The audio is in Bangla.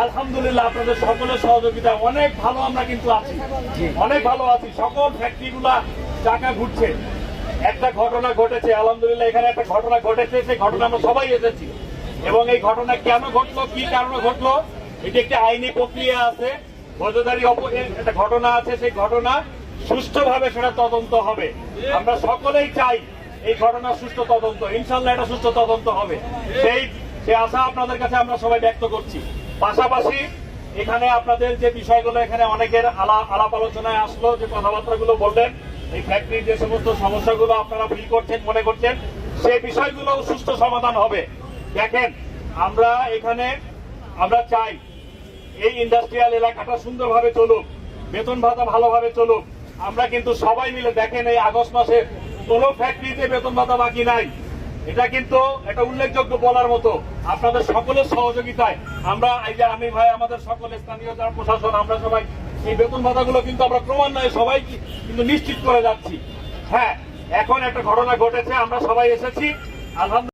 আলহামদুলিল্লাহ আপনাদের সকলের সহযোগিতা। অনেক ভালো আমরা কিন্তু আছি। অনেক ভালো আছি। সকল ফ্যাক্টরি গুলা চাকা ঘুরছে। একটা ঘটনা ঘটেছে আলহামদুলিল্লাহ এখানে একটা ঘটনা ঘটেছে। সেই ঘটনা আমরা সবাই এসেছি। এবং এই ঘটনা কেন ঘটলো কি কারণে ঘটলো এটি একটি আইনি প্রক্রিয়া আছে। ফৌজদারি একটা ঘটনা আছে। সেই ঘটনা সুষ্ঠুভাবে সেটা তদন্ত হবে। আমরা সকলেই চাই এই ঘটনা সুষ্ঠু তদন্ত। ইনশাল্লাহ এটা সুষ্ঠু তদন্ত হবে। সেই সে আশা আপনাদের কাছে আমরা সবাই ব্যক্ত করছি। পাশাপাশি এখানে আপনাদের যে বিষয়গুলো এখানে অনেকের আলা- আলাপ আলোচনায় আসলো, যে কথাবার্তাগুলো বললেন, এই ফ্যাক্টরির যে সমস্ত সমস্যাগুলো আপনারা ফিল করছেন, মনে করছেন, সেই বিষয়গুলো সুস্থ সমাধান হবে। দেখেন, আমরা এখানে, আমরা চাই এই ইন্ডাস্ট্রিয়াল এলাকাটা সুন্দরভাবে চলুক, বেতন ভাতা ভালোভাবে চলুক। আমরা কিন্তু সবাই মিলে দেখেন এই আগস্ট মাসে কোনো ফ্যাক্টরিতে বেতন ভাতা বাকি নাই। এটা কিন্তু একটা উল্লেখযোগ্য বলার মতো। আপনাদের সকলের সহযোগিতায় আমরা এই যে আমি ভাই, আমাদের সকলে স্থানীয় যারা প্রশাসন, আমরা সবাই এই বেতন ভাতাগুলো কিন্তু আমরা ক্রমান্বয়ে সবাই কিন্তু নিশ্চিত করে যাচ্ছি। হ্যাঁ এখন একটা ঘটনা ঘটেছে, আমরা সবাই এসেছি। আলহামদুলিল্লাহ।